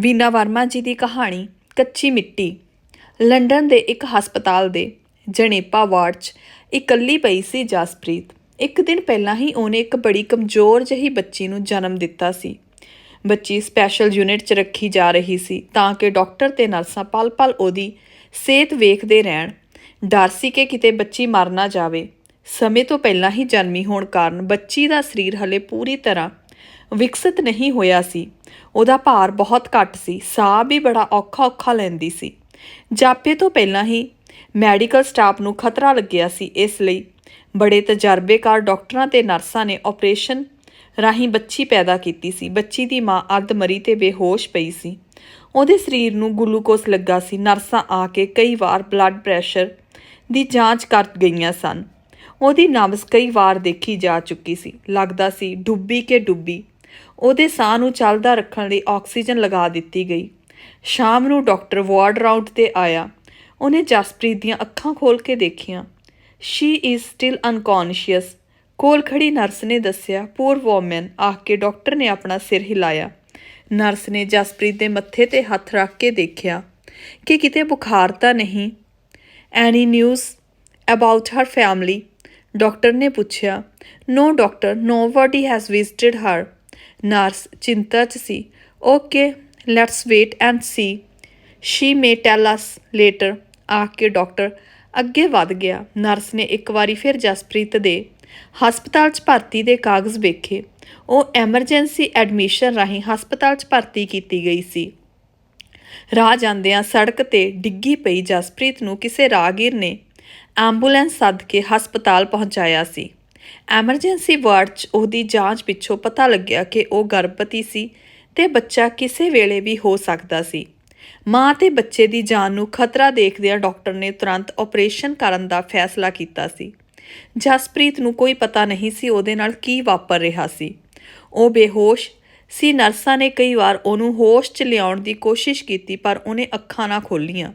ਵੀਨਾ ਵਰਮਾ ਜੀ ਦੀ ਕਹਾਣੀ, ਕੱਚੀ ਮਿੱਟੀ। ਲੰਡਨ ਦੇ ਇੱਕ ਹਸਪਤਾਲ ਦੇ ਜਣੇਪਾ ਵਾਰਡ 'ਚ ਇਕੱਲੀ ਪਈ ਸੀ ਜਸਪ੍ਰੀਤ। ਇੱਕ ਦਿਨ ਪਹਿਲਾਂ ਹੀ ਉਹਨੇ ਇੱਕ ਬੜੀ ਕਮਜ਼ੋਰ ਜਿਹੀ ਬੱਚੀ ਨੂੰ ਜਨਮ ਦਿੱਤਾ ਸੀ। ਬੱਚੀ ਸਪੈਸ਼ਲ ਯੂਨਿਟ 'ਚ ਰੱਖੀ ਜਾ ਰਹੀ ਸੀ ਤਾਂ ਕਿ ਡਾਕਟਰ ਤੇ ਨਰਸਾਂ ਪਲ-ਪਲ ਉਹਦੀ ਸਿਹਤ ਵੇਖਦੇ ਰਹਿਣ। ਡਰ ਸੀ ਕਿ ਕਿਤੇ ਬੱਚੀ ਮਰ ਨਾ ਜਾਵੇ। ਸਮੇਂ ਤੋਂ ਪਹਿਲਾਂ ਹੀ ਜਨਮੀ ਹੋਣ ਕਾਰਨ ਬੱਚੀ ਦਾ ਸਰੀਰ ਹਲੇ ਪੂਰੀ ਤਰ੍ਹਾਂ ਵਿਕਸਿਤ ਨਹੀਂ ਹੋਇਆ ਸੀ। ਉਹਦਾ ਭਾਰ ਬਹੁਤ ਘੱਟ ਸੀ। ਸਾਹ ਵੀ ਬੜਾ ਔਖਾ-ਔਖਾ ਲੈਂਦੀ ਸੀ। ਜਾਪੇ ਤੋਂ ਪਹਿਲਾਂ ਹੀ ਮੈਡੀਕਲ ਸਟਾਫ ਨੂੰ ਖਤਰਾ ਲੱਗਿਆ ਸੀ ਇਸ ਲਈ। ਬੜੇ ਤਜਰਬੇਕਾਰ ਡਾਕਟਰਾਂ ਤੇ ਨਰਸਾਂ ਨੇ ਆਪਰੇਸ਼ਨ ਰਾਹੀਂ ਬੱਚੀ ਪੈਦਾ ਕੀਤੀ ਸੀ। ਬੱਚੀ ਦੀ ਮਾਂ ਅੱਧ ਮਰੀ ਤੇ ਬੇਹੋਸ਼ ਪਈ ਸੀ। ਉਹਦੇ ਸਰੀਰ ਨੂੰ ਗਲੂਕੋਸ ਲੱਗਾ ਸੀ। ਨਰਸਾਂ ਆ ਕੇ ਕਈ ਵਾਰ ਬਲੱਡ ਪ੍ਰੈਸ਼ਰ ਦੀ ਜਾਂਚ ਕਰ ਗਈਆਂ ਸਨ। ਉਹਦੀ ਨਬਜ਼ ਕਈ ਵਾਰ ਦੇਖੀ ਜਾ ਚੁੱਕੀ ਸੀ। ਲੱਗਦਾ ਸੀ ਡੁੱਬੀ ਕੇ ਡੁੱਬੀ ਉਹਦੇ ਸਾਹ ਨੂੰ ਚੱਲਦਾ ਰੱਖਣ ਲਈ ਆਕਸੀਜਨ ਲਗਾ ਦਿੱਤੀ ਗਈ। ਸ਼ਾਮ ਨੂੰ ਡਾਕਟਰ ਵਾਰਡ ਰਾਊਂਡ ਤੇ ਆਇਆ। ਉਹਨੇ ਜਸਪ੍ਰੀਤ ਦੀਆਂ ਅੱਖਾਂ ਖੋਲ ਕੇ ਦੇਖੀਆਂ। ਸ਼ੀ ਇਜ਼ ਸਟਿਲ ਅਨਕੌਂਸ਼ੀਅਸ ਕੋਲ ਖੜੀ ਨਰਸ ਨੇ ਦੱਸਿਆ ਪੂਰ ਵੂਮਨ ਆਖ ਕੇ ਡਾਕਟਰ ਨੇ ਆਪਣਾ ਸਿਰ ਹਿਲਾਇਆ। ਨਰਸ ਨੇ ਜਸਪ੍ਰੀਤ ਦੇ ਮੱਥੇ ਤੇ ਹੱਥ ਰੱਖ ਕੇ ਦੇਖਿਆ ਕਿ ਕਿਤੇ ਬੁਖਾਰ ਤਾਂ ਨਹੀਂ। Any news about her family doctor ਨੇ ਪੁੱਛਿਆ no doctor nobody has visited her nurse ਚਿੰਤਾ 'ਚ ਸੀ। Okay let's wait and see she may tell us later ਆ ਕੇ ਡਾਕਟਰ ਅੱਗੇ ਵੱਧ ਗਿਆ। ਨਰਸ ਨੇ ਇੱਕ ਵਾਰੀ ਫਿਰ ਜਸਪ੍ਰੀਤ ਦੇ ਹਸਪਤਾਲ 'ਚ ਭਰਤੀ ਦੇ ਕਾਗਜ਼ ਵੇਖੇ। ਉਹ ਐਮਰਜੈਂਸੀ ਐਡਮਿਸ਼ਨ ਰਾਹੀਂ ਹਸਪਤਾਲ 'ਚ ਭਰਤੀ ਕੀਤੀ ਗਈ ਸੀ। ਰਾਹ ਜਾਂਦਿਆਂ ਸੜਕ ਤੇ ਡਿੱਗੀ ਪਈ ਜਸਪ੍ਰੀਤ ਨੂੰ ਕਿਸੇ ਰਾਹਗੀਰ ਨੇ ਐਂਬੂਲੈਂਸ ਸੱਦ ਕੇ ਹਸਪਤਾਲ ਪਹੁੰਚਾਇਆ ਸੀ। ਐਮਰਜੈਂਸੀ ਵਾਰਡ 'ਚ ਉਹਦੀ ਜਾਂਚ ਪਿੱਛੋਂ ਪਤਾ ਲੱਗਿਆ ਕਿ ਉਹ ਗਰਭਵਤੀ ਸੀ ਤੇ ਬੱਚਾ ਕਿਸੇ ਵੇਲੇ ਵੀ ਹੋ ਸਕਦਾ ਸੀ। ਮਾਂ ਤੇ ਬੱਚੇ ਦੀ ਜਾਨ ਨੂੰ ਖਤਰਾ ਦੇਖਦਿਆਂ ਡਾਕਟਰ ਨੇ ਤੁਰੰਤ ਆਪਰੇਸ਼ਨ ਕਰਨ ਦਾ ਫੈਸਲਾ ਕੀਤਾ ਸੀ। ਜਸਪ੍ਰੀਤ ਨੂੰ ਕੋਈ ਪਤਾ ਨਹੀਂ ਸੀ ਉਹਦੇ ਨਾਲ ਕੀ ਵਾਪਰ ਰਿਹਾ ਸੀ। ਉਹ ਬੇਹੋਸ਼ ਸੀ। ਨਰਸਾਂ ਨੇ ਕਈ ਵਾਰ ਉਹਨੂੰ ਹੋਸ਼ 'ਚ ਲਿਆਉਣ ਦੀ ਕੋਸ਼ਿਸ਼ ਕੀਤੀ ਪਰ ਉਹਨੇ ਅੱਖਾਂ ਨਾ ਖੋਲੀਆਂ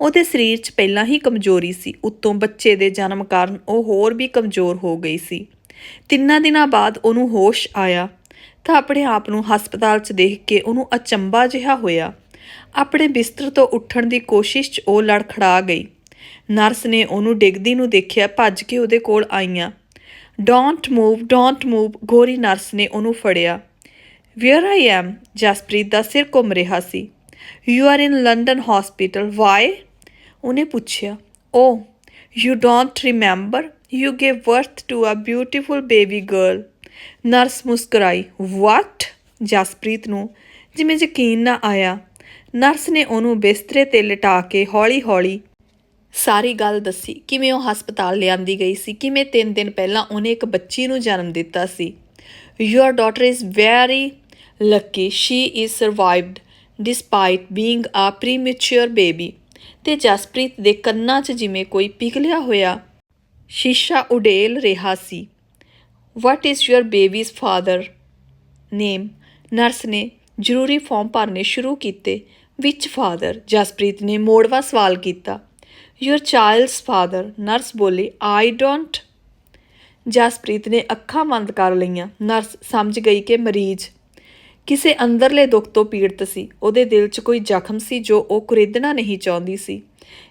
ਉਹਦੇ ਸਰੀਰ 'ਚ ਪਹਿਲਾਂ ਹੀ ਕਮਜ਼ੋਰੀ ਸੀ, ਉੱਤੋਂ ਬੱਚੇ ਦੇ ਜਨਮ ਕਾਰਨ ਉਹ ਹੋਰ ਵੀ ਕਮਜ਼ੋਰ ਹੋ ਗਈ ਸੀ। ਤਿੰਨਾਂ ਦਿਨਾਂ ਬਾਅਦ ਉਹਨੂੰ ਹੋਸ਼ ਆਇਆ ਤਾਂ ਆਪਣੇ ਆਪ ਨੂੰ ਹਸਪਤਾਲ 'ਚ ਦੇਖ ਕੇ ਉਹਨੂੰ ਅਚੰਬਾ ਜਿਹਾ ਹੋਇਆ। ਆਪਣੇ ਬਿਸਤਰ ਤੋਂ ਉੱਠਣ ਦੀ ਕੋਸ਼ਿਸ਼ 'ਚ ਉਹ ਲੜਖੜਾ ਗਈ। ਨਰਸ ਨੇ ਉਹਨੂੰ ਡਿੱਗਦੀ ਨੂੰ ਦੇਖਿਆ ਭੱਜ ਕੇ ਉਹਦੇ ਕੋਲ ਆਈਆਂ। ਡੋਂਟ ਮੂਵ ਡੋਂਟ ਮੂਵ ਗੋਰੀ ਨਰਸ ਨੇ ਉਹਨੂੰ ਫੜਿਆ। ਵੇਅਰ ਆਈ ਐਮ ਜਸਪ੍ਰੀਤ ਦਾ ਸਿਰ ਘੁੰਮ ਰਿਹਾ ਸੀ। You are in London hospital why ਉਹਨੇ ਪੁੱਛਿਆ ਓ you don't remember you gave birth to a beautiful baby girl nurse ਮੁਸਕਰਾਈ what Jaspreet ਨੂੰ ਜਿਵੇਂ ਯਕੀਨ ਨਾ ਆਇਆ। ਨਰਸ ਨੇ ਉਹਨੂੰ ਬਿਸਤਰੇ ਤੇ ਲਿਟਾ ਕੇ ਹੌਲੀ-ਹੌਲੀ ਸਾਰੀ ਗੱਲ ਦੱਸੀ। ਕਿਵੇਂ ਉਹ ਹਸਪਤਾਲ ਲਿਆਂਦੀ ਗਈ ਸੀ? ਕਿਵੇਂ 3 ਦਿਨ ਪਹਿਲਾਂ ਉਹਨੇ ਇੱਕ ਬੱਚੀ ਨੂੰ ਜਨਮ ਦਿੱਤਾ ਸੀ? Your daughter is very lucky she is survived despite being a premature baby ਤੇ ਜਸਪ੍ਰੀਤ ਦੇ ਕੰਨਾਂ 'ਚ ਜਿਵੇਂ ਕੋਈ ਪਿਘਲਿਆ ਹੋਇਆ ਸ਼ੀਸ਼ਾ ਉਡੇਲ ਰਿਹਾ ਸੀ। What is your baby's father name nurse ਨੇ ਜ਼ਰੂਰੀ ਫਾਰਮ ਭਰਨੇ ਸ਼ੁਰੂ ਕੀਤੇ। ਵਿੱਚ ਫਾਦਰ ਜਸਪ੍ਰੀਤ ਨੇ ਮੋੜਵਾ ਸਵਾਲ ਕੀਤਾ। ਯੂਰ ਚਾਈਲਡਸ ਫਾਦਰ ਨਰਸ ਬੋਲੀ ਆਈ ਡੋਂਟ ਜਸਪ੍ਰੀਤ ਨੇ ਅੱਖਾਂ ਬੰਦ ਕਰ ਲਈਆਂ। ਨਰਸ ਸਮਝ ਗਈ ਕਿ ਮਰੀਜ਼ ਕਿਸੇ ਅੰਦਰਲੇ ਦੁੱਖ ਤੋਂ ਪੀੜਤ ਸੀ। ਉਹਦੇ ਦਿਲ 'ਚ ਕੋਈ ਜ਼ਖਮ ਸੀ ਜੋ ਉਹ ਕੁਰੇਦਣਾ ਨਹੀਂ ਚਾਹੁੰਦੀ ਸੀ।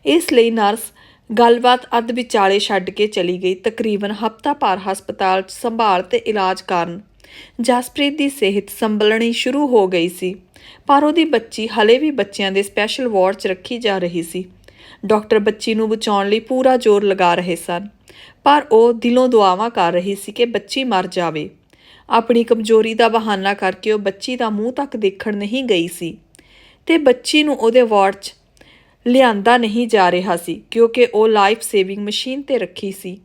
ਇਸ ਲਈ ਨਰਸ ਗੱਲਬਾਤ ਅੱਧ ਵਿਚਾਲੇ ਛੱਡ ਕੇ ਚਲੀ ਗਈ, ਤਕਰੀਬਨ ਹਫ਼ਤਾ ਭਰ ਹਸਪਤਾਲ 'ਚ ਸੰਭਾਲ ਤੇ ਇਲਾਜ ਕਾਰਨ। ਜਸਪ੍ਰੀਤ ਦੀ ਸਿਹਤ ਸੰਭਲਣੀ ਸ਼ੁਰੂ ਹੋ ਗਈ ਸੀ, ਪਰ ਉਹਦੀ ਬੱਚੀ ਹਲੇ ਵੀ ਬੱਚਿਆਂ ਦੇ ਸਪੈਸ਼ਲ ਵਾਰਡ 'ਚ ਰੱਖੀ ਜਾ ਰਹੀ ਸੀ। ਡਾਕਟਰ ਬੱਚੀ ਨੂੰ ਬਚਾਉਣ ਲਈ ਪੂਰਾ ਜ਼ੋਰ ਲਗਾ ਰਹੇ ਸਨ, ਪਰ ਉਹ ਦਿਲੋਂ ਦੁਆਵਾਂ ਕਰ ਰਹੀ ਸੀ ਕਿ ਬੱਚੀ ਮਰ ਜਾਵੇ। ਆਪਣੀ ਕਮਜ਼ੋਰੀ ਦਾ ਬਹਾਨਾ ਕਰਕੇ ਉਹ ਬੱਚੀ ਦਾ ਮੂੰਹ ਤੱਕ ਦੇਖਣ ਨਹੀਂ ਗਈ ਸੀ ਤੇ ਬੱਚੀ ਨੂੰ ਉਹਦੇ ਵਾਰਡ 'ਚ ਲਿਆਂਦਾ ਨਹੀਂ ਜਾ ਰਿਹਾ ਸੀ, ਕਿਉਂਕਿ ਉਹ ਲਾਈਫ ਸੇਵਿੰਗ ਮਸ਼ੀਨ ਤੇ ਰੱਖੀ ਸੀ।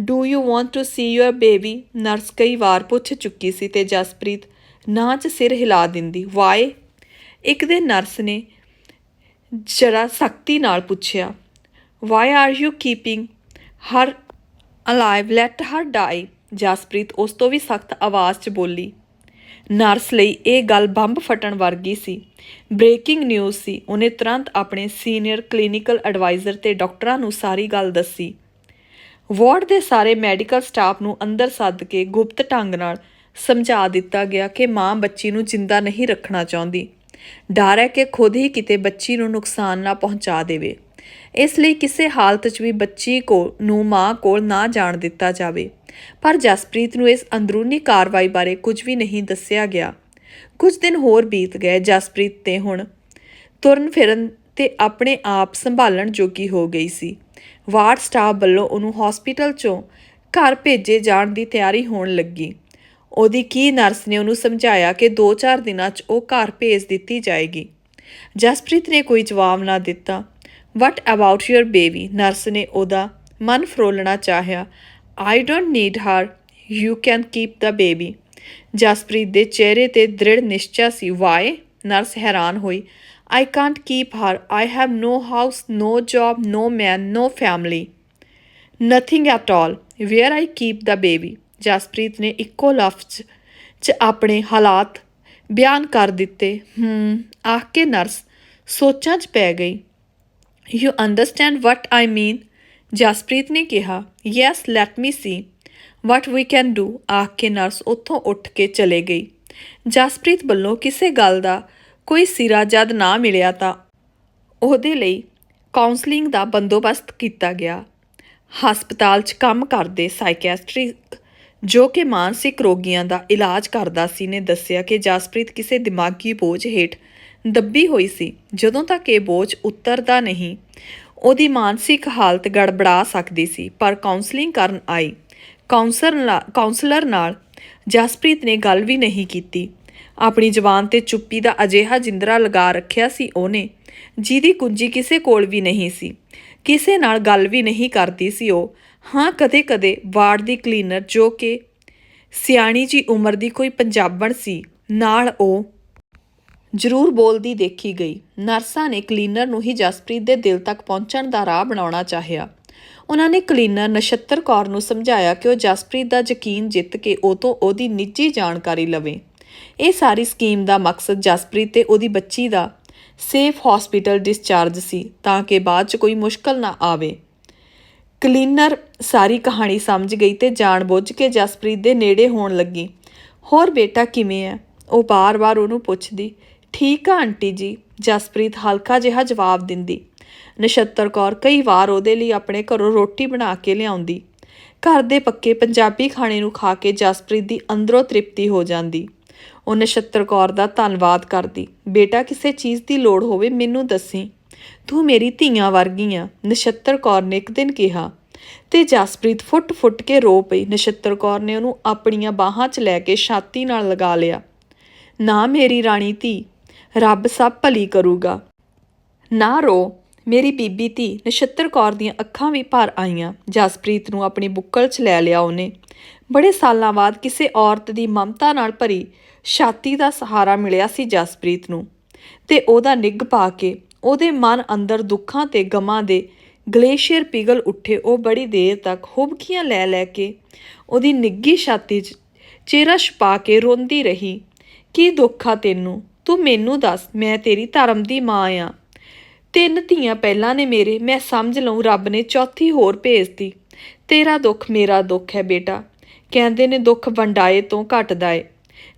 Do you want to see your baby nurse ਕਈ ਵਾਰ ਪੁੱਛ ਚੁੱਕੀ ਸੀ ਤੇ ਜਸਪ੍ਰੀਤ ਨਾਚ ਸਿਰ ਹਿਲਾ ਦਿੰਦੀ। ਵਾਏ? ਇੱਕ ਦਿਨ ਨਰਸ ਨੇ ਜਰਾ ਸਖਤੀ ਨਾਲ ਪੁੱਛਿਆ why are you keeping her alive let her die? Jaspreet ਉਸ ਤੋਂ ਵੀ ਸਖਤ ਆਵਾਜ਼ 'ਚ ਬੋਲੀ, ਨਰਸ ਲਈ ਇਹ ਗੱਲ ਬੰਬ ਫਟਣ ਵਰਗੀ ਸੀ। ਬ੍ਰੇਕਿੰਗ ਨਿਊਜ਼ ਸੀ। ਉਹਨੇ ਤੁਰੰਤ ਆਪਣੇ ਸੀਨੀਅਰ ਕਲੀਨਿਕਲ ਐਡਵਾਈਜ਼ਰ ਤੇ ਡਾਕਟਰਾਂ ਨੂੰ ਸਾਰੀ ਗੱਲ ਦੱਸੀ। ਵਾਰਡ ਦੇ ਸਾਰੇ ਮੈਡੀਕਲ ਸਟਾਫ ਨੂੰ ਅੰਦਰ ਸੱਦ ਕੇ ਗੁਪਤ ਢੰਗ ਨਾਲ ਸਮਝਾ ਦਿੱਤਾ ਗਿਆ ਕਿ ਮਾਂ ਬੱਚੀ ਨੂੰ ਜਿੰਦਾ ਨਹੀਂ ਰੱਖਣਾ ਚਾਹੁੰਦੀ। ਡਰ ਹੈ ਕਿ ਖੁਦ ਹੀ ਕਿਤੇ ਬੱਚੀ ਨੂੰ ਨੁਕਸਾਨ ਨਾ ਪਹੁੰਚਾ ਦੇਵੇ। ਇਸ ਲਈ ਕਿਸੇ ਹਾਲਤ 'ਚ ਵੀ ਬੱਚੀ ਕੋ, ਨੂੰ ਮਾਂ ਕੋਲ ਨਾ ਜਾਣ ਦਿੱਤਾ ਜਾਵੇ। ਪਰ ਜਸਪ੍ਰੀਤ ਨੂੰ ਇਸ ਅੰਦਰੂਨੀ ਕਾਰਵਾਈ ਬਾਰੇ ਕੁਝ ਵੀ ਨਹੀਂ ਦੱਸਿਆ ਗਿਆ। ਕੁਝ ਦਿਨ ਹੋਰ ਬੀਤ ਗਏ ਜਸਪ੍ਰੀਤ ਤੇ ਹੁਣ। ਤੁਰਨ ਫਿਰਨ ਤੇ ਆਪਣੇ ਆਪ ਸੰਭਾਲਣ ਜੋਗੀ ਹੋ ਗਈ ਸੀ। ਵਾਰਡ ਸਟਾਫ ਵੱਲੋਂ ਉਹਨੂੰ ਹਸਪੀਟਲ ਚੋਂ ਘਰ ਭੇਜੇ ਜਾਣ ਦੀ ਤਿਆਰੀ ਹੋਣ ਲੱਗੀ। ਉਹਦੀ ਕੀ ਨਰਸ ਨੇ ਉਹਨੂੰ ਸਮਝਾਇਆ ਕਿ 2-4 ਦਿਨਾਂ 'ਚ ਉਹ ਘਰ ਭੇਜ ਦਿੱਤੀ ਜਾਏਗੀ। ਜਸਪ੍ਰੀਤ ਨੇ ਕੋਈ ਜਵਾਬ ਨਾ ਦਿੱਤਾ। What about your baby nurse ਨੇ ਉਹਦਾ ਮਨ ਫਰੋਲਣਾ ਚਾਹਿਆ। I don't need her you can keep the baby Jaspreet ਦੇ ਚਿਹਰੇ ਤੇ ਦ੍ਰਿੜ ਨਿਸ਼ਚਾ ਸੀ। ਵਾਏ ਨਰਸ ਹੈਰਾਨ ਹੋਈ। I can't keep her I have no house no job no man no family nothing at all where I keep the baby Jaspreet ਨੇ ਇੱਕੋ ਲਫ਼ਜ਼ 'ਚ ਆਪਣੇ ਹਾਲਾਤ ਬਿਆਨ ਕਰ ਦਿੱਤੇ। ਹਮ ਆਖ ਕੇ ਨਰਸ ਸੋਚਾਂ 'ਚ ਪੈ ਗਈ। You understand what I mean Jaspreet ਨੇ ਕਿਹਾ yes let me see what we can do ਆਖ ਕੇ ਨਰਸ ਉੱਥੋਂ ਉੱਠ ਕੇ ਚਲੇ ਗਈ। ਜਸਪ੍ਰੀਤ ਵੱਲੋਂ ਕਿਸੇ ਗੱਲ ਦਾ ਕੋਈ ਸਿਰਾ ਜਦ ਨਾ ਮਿਲਿਆ ਤਾਂ ਉਹਦੇ ਲਈ ਕਾਉਂਸਲਿੰਗ ਦਾ ਬੰਦੋਬਸਤ ਕੀਤਾ ਗਿਆ। ਹਸਪਤਾਲ 'ਚ ਕੰਮ ਕਰਦੇ ਸਾਈਕੈਟ੍ਰਿਕ ਜੋ ਕਿ ਮਾਨਸਿਕ ਰੋਗੀਆਂ ਦਾ ਇਲਾਜ ਕਰਦਾ ਸੀ ਨੇ ਦੱਸਿਆ ਕਿ ਜਸਪ੍ਰੀਤ ਕਿਸੇ ਦਿਮਾਗੀ ਬੋਝ ਹੇਠ ਦੱਬੀ ਹੋਈ ਸੀ। ਜਦੋਂ ਤੱਕ ਇਹ ਬੋਝ ਉਤਰਦਾ ਨਹੀਂ, ਉਹਦੀ ਮਾਨਸਿਕ ਹਾਲਤ ਗੜਬੜਾ ਸਕਦੀ ਸੀ, ਪਰ ਕਾਉਂਸਲਿੰਗ ਕਰਨ ਆਈ। ਕਾਉਂਸਲਰ ਨਾਲ ਕਾਉਂਸਲਰ ਨਾਲ ਜਸਪ੍ਰੀਤ ਨੇ ਗੱਲ ਵੀ ਨਹੀਂ ਕੀਤੀ। ਆਪਣੀ ਜ਼ੁਬਾਨ ਤੇ ਚੁੱਪੀ ਦਾ ਅਜਿਹਾ ਜਿੰਦਰਾ ਲਗਾ ਰੱਖਿਆ ਸੀ ਉਹਨੇ, ਜਿਹਦੀ ਕੁੰਜੀ ਕਿਸੇ ਕੋਲ ਵੀ ਨਹੀਂ ਸੀ। ਕਿਸੇ ਨਾਲ ਗੱਲ ਵੀ ਨਹੀਂ ਕਰਦੀ ਸੀ ਉਹ। ਹਾਂ, ਕਦੇ-ਕਦੇ ਵਾਰਡ ਦੀ ਕਲੀਨਰ ਜੋ ਕਿ ਸਿਆਣੀ ਜੀ ਉਮਰ ਦੀ ਕੋਈ ਪੰਜਾਬਣ ਸੀ, ਨਾਲ ਉਹ ਜ਼ਰੂਰ ਬੋਲਦੀ ਦੇਖੀ ਗਈ। ਨਰਸਾਂ ਨੇ ਕਲੀਨਰ ਨੂੰ ਹੀ ਜਸਪ੍ਰੀਤ ਦੇ ਦਿਲ ਤੱਕ ਪਹੁੰਚਣ ਦਾ ਰਾਹ ਬਣਾਉਣਾ ਚਾਹਿਆ। ਉਹਨਾਂ ਨੇ ਕਲੀਨਰ ਨਛੱਤਰ ਕੌਰ ਨੂੰ ਸਮਝਾਇਆ ਕਿ ਉਹ ਜਸਪ੍ਰੀਤ ਦਾ ਯਕੀਨ ਜਿੱਤ ਕੇ ਉਹ ਤੋਂ ਉਹਦੀ ਨਿੱਜੀ ਜਾਣਕਾਰੀ ਲਵੇ। ਇਹ ਸਾਰੀ ਸਕੀਮ ਦਾ ਮਕਸਦ ਜਸਪ੍ਰੀਤ ਤੇ ਉਹਦੀ ਬੱਚੀ ਦਾ ਸੇਫ ਹਸਪੀਟਲ ਡਿਸਚਾਰਜ ਸੀ, ਤਾਂ ਕਿ ਬਾਅਦ 'ਚ ਕੋਈ ਮੁਸ਼ਕਲ ਨਾ ਆਵੇ। ਕਲੀਨਰ ਸਾਰੀ ਕਹਾਣੀ ਸਮਝ ਗਈ ਤੇ ਜਾਣਬੁੱਝ ਕੇ ਜਸਪ੍ਰੀਤ ਦੇ ਨੇੜੇ ਹੋਣ ਲੱਗੀ। ਹੋਰ ਬੇਟਾ ਕਿਵੇਂ ਹੈ ਉਹ ਬਾਰ-ਬਾਰ ਉਹਨੂੰ ਪੁੱਛਦੀ। ਠੀਕ ਆ, ਆਂਟੀ ਜੀ। ਜਸਪ੍ਰੀਤ ਹਲਕਾ ਜਿਹਾ ਜਵਾਬ ਦਿੰਦੀ। ਨਛੱਤਰ ਕੌਰ ਕਈ ਵਾਰ ਉਹਦੇ ਲਈ ਆਪਣੇ ਘਰੋਂ ਰੋਟੀ ਬਣਾ ਕੇ ਲਿਆਉਂਦੀ। ਘਰ ਦੇ ਪੱਕੇ ਪੰਜਾਬੀ ਖਾਣੇ ਨੂੰ ਖਾ ਕੇ ਜਸਪ੍ਰੀਤ ਦੀ ਅੰਦਰੋਂ ਤ੍ਰਿਪਤੀ ਹੋ ਜਾਂਦੀ। ਉਹ ਨਛੱਤਰ ਕੌਰ ਦਾ ਧੰਨਵਾਦ ਕਰਦੀ। ਬੇਟਾ, ਕਿਸੇ ਚੀਜ਼ ਦੀ ਲੋੜ ਹੋਵੇ ਮੈਨੂੰ ਦੱਸੀ। ਤੂੰ ਮੇਰੀ ਧੀਆਂ ਵਰਗੀ ਆ, ਨਛੱਤਰ ਕੌਰ ਨੇ ਇੱਕ ਦਿਨ ਕਿਹਾ। ਤੇ ਜਸਪ੍ਰੀਤ ਫੁੱਟ-ਫੁੱਟ ਕੇ ਰੋ ਪਈ। ਨਛੱਤਰ ਕੌਰ ਨੇ ਉਹਨੂੰ ਆਪਣੀਆਂ ਬਾਹਾਂ 'ਚ ਲੈ ਕੇ ਛਾਤੀ ਨਾਲ ਲਗਾ ਲਿਆ। ਨਾ ਮੇਰੀ ਰਾਣੀ ਧੀ ਰੱਬ ਸਭ ਭਲੀ ਕਰੂਗਾ। ਨਾ ਰੋ, ਮੇਰੀ ਬੀਬੀ ਧੀ ਨਛੱਤਰ ਕੌਰ ਦੀਆਂ ਅੱਖਾਂ ਵੀ ਭਰ ਆਈਆਂ। ਜਸਪ੍ਰੀਤ ਨੂੰ ਆਪਣੀ ਬੁੱਕਲ 'ਚ ਲੈ ਲਿਆ ਉਹਨੇ। ਬੜੇ ਸਾਲਾਂ ਬਾਅਦ ਕਿਸੇ ਔਰਤ ਦੀ ਮਮਤਾ ਨਾਲ ਭਰੀ ਛਾਤੀ ਦਾ ਸਹਾਰਾ ਮਿਲਿਆ ਸੀ ਜਸਪ੍ਰੀਤ ਨੂੰ। ਤੇ ਉਹਦਾ ਨਿੱਘ ਪਾ ਕੇ ਉਹਦੇ ਮਨ ਅੰਦਰ ਦੁੱਖਾਂ ਤੇ ਗਮਾਂ ਦੇ ਗਲੇਸ਼ੀਅਰ ਪਿਘਲ ਉੱਠੇ ਉਹ ਬੜੀ ਦੇਰ ਤੱਕ ਹੁਬਕੀਆਂ ਲੈ ਲੈ ਕੇ ਉਹਦੀ ਨਿੱਗੀ ਛਾਤੀ 'ਚ ਚਿਹਰਾ ਛਪਾ ਕੇ ਰੋਂਦੀ ਰਹੀ। ਕੀ ਦੁੱਖ ਆ ਤੈਨੂੰ? ਤੂੰ ਮੈਨੂੰ ਦੱਸ, ਮੈਂ ਤੇਰੀ ਧਰਮ ਦੀ ਮਾਂ ਆ। ਤਿੰਨ ਧੀਆਂ ਪਹਿਲਾਂ ਨੇ ਮੇਰੇ, ਮੈਂ ਸਮਝ ਲਊ ਰੱਬ ਨੇ ਚੌਥੀ ਹੋਰ ਭੇਜਤੀ। ਤੇਰਾ ਦੁੱਖ ਮੇਰਾ ਦੁੱਖ ਹੈ ਬੇਟਾ। ਕਹਿੰਦੇ ਨੇ ਦੁੱਖ ਵੰਡਾਏ ਤੋਂ ਘਟਦਾ ਏ।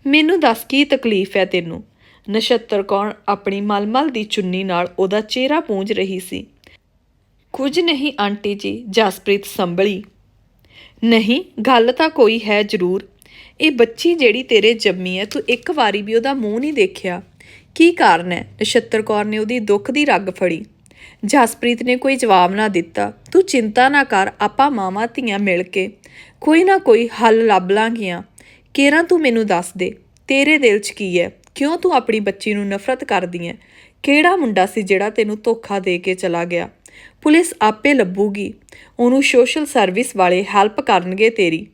ਮੈਨੂੰ ਦੱਸ ਕੀ ਤਕਲੀਫ ਹੈ ਤੈਨੂੰ? ਨਛੱਤਰ ਕੌਣ ਆਪਣੀ ਮਲਮਲ ਦੀ ਚੁੰਨੀ ਨਾਲ ਉਹਦਾ ਚਿਹਰਾ ਪੂੰਝ ਰਹੀ ਸੀ। ਕੁਝ ਨਹੀਂ ਆਂਟੀ ਜੀ, ਜਸਪ੍ਰੀਤ ਸੰਭਲੀ। ਨਹੀਂ, ਗੱਲ ਤਾਂ ਕੋਈ ਹੈ ਜ਼ਰੂਰ। ਇਹ ਬੱਚੀ ਜਿਹੜੀ ਤੇਰੇ ਜੰਮੀ ਹੈ, ਤੂੰ ਇੱਕ ਵਾਰੀ ਵੀ ਉਹਦਾ ਮੂੰਹ ਨਹੀਂ ਦੇਖਿਆ। ਕੀ ਕਾਰਨ ਹੈ? ਨਛੱਤਰ ਕੌਰ ਨੇ ਉਹਦੀ ਦੁੱਖ ਦੀ ਰੱਗ ਫੜੀ। ਜਸਪ੍ਰੀਤ ਨੇ ਕੋਈ ਜਵਾਬ ਨਾ ਦਿੱਤਾ। ਤੂੰ ਚਿੰਤਾ ਨਾ ਕਰ, ਆਪਾਂ ਮਾਵਾਂ ਧੀਆਂ ਮਿਲ ਕੇ ਕੋਈ ਨਾ ਕੋਈ ਹੱਲ ਲੱਭ ਲਾਂਗੀਆਂ। ਕੇਰਾਂ ਤੂੰ ਮੈਨੂੰ ਦੱਸ ਦੇ, ਤੇਰੇ ਦਿਲ 'ਚ ਕੀ ਹੈ? ਕਿਉਂ ਤੂੰ ਆਪਣੀ ਬੱਚੀ ਨੂੰ ਨਫ਼ਰਤ ਕਰਦੀ ਹੈ? ਕਿਹੜਾ ਮੁੰਡਾ ਸੀ ਜਿਹੜਾ ਤੈਨੂੰ ਧੋਖਾ ਦੇ ਕੇ ਚਲਾ ਗਿਆ? ਪੁਲਿਸ ਆਪੇ ਲੱਭੂਗੀ। ਉਹਨੂੰ ਸੋਸ਼ਲ ਸਰਵਿਸ ਵਾਲੇ ਹੈਲਪ ਕਰਨਗੇ ਤੇਰੀ।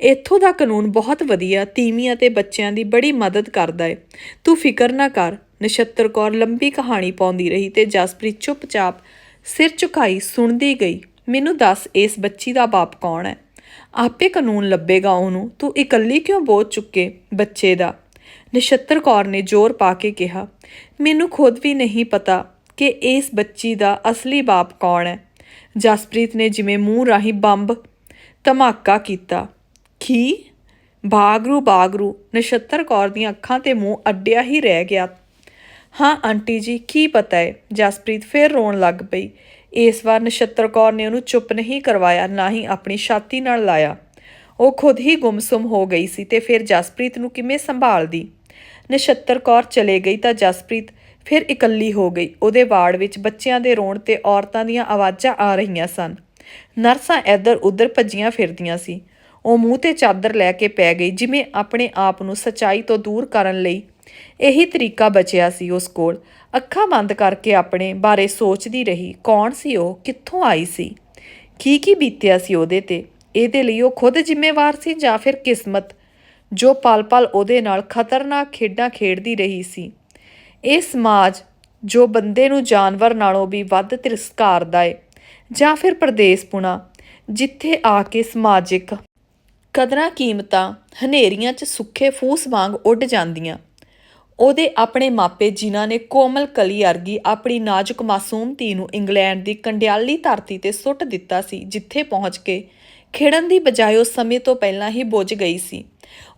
ਇੱਥੋਂ ਦਾ ਕਾਨੂੰਨ ਬਹੁਤ ਵਧੀਆ ਤੀਵੀਆਂ ਤੇ ਬੱਚਿਆਂ ਦੀ ਬੜੀ ਮਦਦ ਕਰਦਾ ਏ। ਤੂੰ ਫਿਕਰ ਨਾ ਕਰ, ਨਛੱਤਰ ਕੌਰ ਲੰਬੀ ਕਹਾਣੀ ਪਾਉਂਦੀ ਰਹੀ ਤੇ ਜਸਪ੍ਰੀਤ ਚੁੱਪਚਾਪ ਸਿਰ ਝੁਕਾਈ ਸੁਣਦੀ ਗਈ, ਮੈਨੂੰ ਦੱਸ ਇਸ ਬੱਚੀ ਦਾ ਬਾਪ ਕੌਣ ਹੈ? ਆਪੇ ਕਾਨੂੰਨ ਲੱਭੇਗਾ ਉਹਨੂੰ। ਤੂੰ ਇਕੱਲੀ ਕਿਉਂ ਬੋਝ ਚੁੱਕੇ ਬੱਚੇ ਦਾ? ਨਛੱਤਰ ਕੌਰ ਨੇ ਜ਼ੋਰ ਪਾ ਕੇ ਕਿਹਾ, ਮੈਨੂੰ ਖੁਦ ਵੀ ਨਹੀਂ ਪਤਾ ਕਿ ਇਸ ਬੱਚੀ ਦਾ ਅਸਲੀ ਬਾਪ ਕੌਣ ਹੈ। ਜਸਪ੍ਰੀਤ ਨੇ ਜਿਵੇਂ ਮੂੰਹ ਰਾਹੀਂ ਬੰਬ ਧਮਾਕਾ ਕੀਤਾ। ਕੀ ਬਾਗਰੂ ਬਾਗਰੂ, ਨਛੱਤਰ ਕੌਰ ਦੀਆਂ ਅੱਖਾਂ ਤੇ ਮੂੰਹ ਅੱਡਿਆ ਹੀ ਰਹਿ ਗਿਆ। ਹਾਂ, ਆਂਟੀ ਜੀ, ਕੀ ਪਤਾ ਹੈ ਜਸਪ੍ਰੀਤ ਫਿਰ ਰੋਣ ਲੱਗ ਪਈ। ਇਸ ਵਾਰ ਨਛੱਤਰ ਕੌਰ ਨੇ ਉਹਨੂੰ ਚੁੱਪ ਨਹੀਂ ਕਰਵਾਇਆ, ਨਾ ਹੀ ਆਪਣੀ ਛਾਤੀ ਨਾਲ ਲਾਇਆ। ਉਹ ਖੁਦ ਹੀ ਗੁੰਮਸੁਮ ਹੋ ਗਈ ਸੀ ਤੇ ਫਿਰ ਜਸਪ੍ਰੀਤ ਨੂੰ ਕਿਵੇਂ ਸੰਭਾਲਦੀ? ਨਛੱਤਰ ਕੌਰ ਚਲੇ ਗਈ ਤਾਂ ਜਸਪ੍ਰੀਤ ਫਿਰ ਇਕੱਲੀ ਹੋ ਗਈ। ਉਹਦੇ ਵਾਰਡ ਵਿੱਚ ਬੱਚਿਆਂ ਦੇ ਰੋਣ ਤੇ ਔਰਤਾਂ ਦੀਆਂ ਆਵਾਜ਼ਾਂ ਆ ਰਹੀਆਂ ਸਨ। ਨਰਸਾਂ ਇੱਧਰ ਉੱਧਰ ਭੱਜੀਆਂ ਫਿਰਦੀਆਂ ਸੀ। ਉਹ ਮੂੰਹ ਤੇ ਚਾਦਰ ਲੈ ਕੇ ਪੈ ਗਈ, ਜਿਵੇਂ ਆਪਣੇ ਆਪ ਨੂੰ ਸਚਾਈ ਤੋਂ ਦੂਰ ਕਰਨ ਲਈ। ਇਹੀ ਤਰੀਕਾ ਬਚਿਆ ਸੀ ਉਸ ਕੋਲ। ਅੱਖਾਂ ਬੰਦ ਕਰਕੇ ਆਪਣੇ ਬਾਰੇ ਸੋਚਦੀ ਰਹੀ, ਕੌਣ ਸੀ ਉਹ, ਕਿੱਥੋਂ ਆਈ ਸੀ? ਕੀ ਕੀ ਬੀਤਿਆ ਸੀ ਉਹਦੇ ਤੇ? ਇਹਦੇ ਲਈ ਉਹ ਖੁਦ ਜ਼ਿੰਮੇਵਾਰ ਸੀ ਜਾਂ ਫਿਰ ਕਿਸਮਤ, ਜੋ ਪਲ-ਪਲ ਉਹਦੇ ਨਾਲ ਖਤਰਨਾਕ ਖੇਡਾਂ ਖੇਡਦੀ ਰਹੀ ਸੀ? ਇਹ ਸਮਾਜ, ਜੋ ਬੰਦੇ ਨੂੰ ਜਾਨਵਰ ਨਾਲੋਂ ਵੀ ਵੱਧ ਤਿਰਸਕਾਰਦਾ ਏ, ਜਾਂ ਫਿਰ ਪਰਦੇਸਪੁਣਾ ਜਿੱਥੇ ਆ ਕੇ ਸਮਾਜਿਕ ਕਦਰਾਂ ਕੀਮਤਾਂ ਹਨੇਰੀਆਂ 'ਚ ਸੁੱਖੇ ਫੂਸ ਵਾਂਗ ਉੱਡ ਜਾਂਦੀਆਂ। ਉਹਦੇ ਆਪਣੇ ਮਾਪੇ ਜਿਨ੍ਹਾਂ ਨੇ ਕੋਮਲ ਕਲੀ ਅਰਗੀ ਆਪਣੀ ਨਾਜ਼ੁਕ ਮਾਸੂਮ ਧੀ ਨੂੰ ਇੰਗਲੈਂਡ ਦੀ ਕੰਡਿਆਲੀ ਧਰਤੀ ਤੇ ਸੁੱਟ ਦਿੱਤਾ ਸੀ, ਜਿੱਥੇ ਪਹੁੰਚ ਕੇ ਖੇੜਨ ਦੀ ਬਜਾਏ ਉਹ ਸਮੇਂ ਤੋਂ ਪਹਿਲਾਂ ਹੀ ਬੁੱਝ ਗਈ ਸੀ।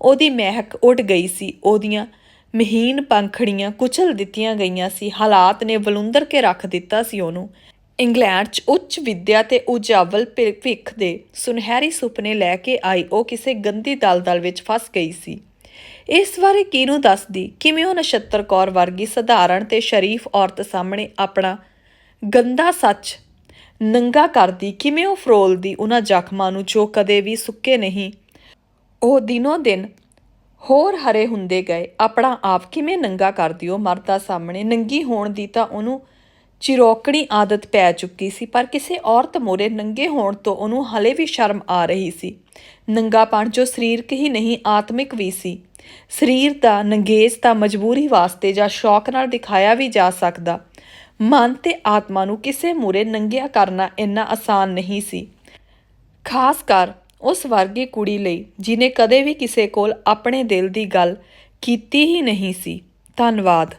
ਉਹਦੀ ਮਹਿਕ ਉੱਡ ਗਈ ਸੀ, ਉਹਦੀਆਂ ਮਹੀਨ ਪੰਖੜੀਆਂ ਕੁਚਲ ਦਿੱਤੀਆਂ ਗਈਆਂ ਸੀ, ਹਾਲਾਤ ਨੇ ਵਲੁੰਦਰ ਕੇ ਰੱਖ ਦਿੱਤਾ ਸੀ ਉਹਨੂੰ। ਇੰਗਲੈਂਡ 'ਚ ਉੱਚ ਵਿੱਦਿਆ ਤੇ ਉਜਾਵਲ ਭਵਿੱਖ ਦੇ ਸੁਨਹਿਰੀ ਸੁਪਨੇ ਲੈ ਕੇ ਆਈ ਉਹ ਕਿਸੇ ਗੰਦੀ ਦਲਦਲ ਵਿੱਚ ਫਸ ਗਈ ਸੀ। ਇਸ ਬਾਰੇ ਕਿਹਨੂੰ ਦੱਸਦੀ? ਕਿਵੇਂ ਉਹ ਨਛੱਤਰ ਕੌਰ ਵਰਗੀ ਸਧਾਰਨ ਤੇ ਸ਼ਰੀਫ ਔਰਤ ਸਾਹਮਣੇ ਆਪਣਾ ਗੰਦਾ ਸੱਚ ਨੰਗਾ ਕਰਦੀ, ਕਿਵੇਂ ਉਹ ਫਰੋਲਦੀ ਉਹਨਾਂ ਜ਼ਖਮਾਂ ਨੂੰ ਜੋ ਕਦੇ ਵੀ ਸੁੱਕੇ ਨਹੀਂ? ਉਹ ਦਿਨੋ ਦਿਨ ਹੋਰ ਹਰੇ ਹੁੰਦੇ ਗਏ। ਆਪਣਾ ਆਪ ਕਿਵੇਂ ਨੰਗਾ ਕਰਦੀ ਉਹ ਮਰਦਾ ਸਾਹਮਣੇ? ਨੰਗੀ ਹੋਣ ਦੀ ਤਾਂ ਉਹਨੂੰ ਚਿਰੋਕਣੀ ਆਦਤ ਪੈ ਚੁੱਕੀ ਸੀ, ਪਰ ਕਿਸੇ ਔਰਤ ਮੋਰੇ ਨੰਗੇ ਹੋਣ ਤੋਂ ਉਹਨੂੰ ਹਲੇ ਵੀ ਸ਼ਰਮ ਆ ਰਹੀ ਸੀ। ਨੰਗਾਪਣ ਜੋ ਸਰੀਰਕ ਹੀ ਨਹੀਂ, ਆਤਮਿਕ ਵੀ ਸੀ। ਸਰੀਰ ਦਾ ਨੰਗੇਜ ਤਾਂ ਮਜਬੂਰੀ ਵਾਸਤੇ ਜਾਂ ਸ਼ੌਕ ਨਾਲ ਦਿਖਾਇਆ ਵੀ ਜਾ ਸਕਦਾ। ਮਨ ਤੇ ਆਤਮਾ ਨੂੰ ਕਿਸੇ ਮੂਰੇ ਨੰਗਿਆ ਕਰਨਾ ਇੰਨਾ ਆਸਾਨ ਨਹੀਂ ਸੀ। ਖਾਸ ਕਰ ਉਸ ਵਰਗੀ ਕੁੜੀ ਲਈ ਜਿਨੇ ਕਦੇ ਵੀ ਕਿਸੇ ਕੋਲ ਆਪਣੇ ਦਿਲ ਦੀ ਗੱਲ ਕੀਤੀ ਹੀ ਨਹੀਂ ਸੀ। ਧੰਨਵਾਦ।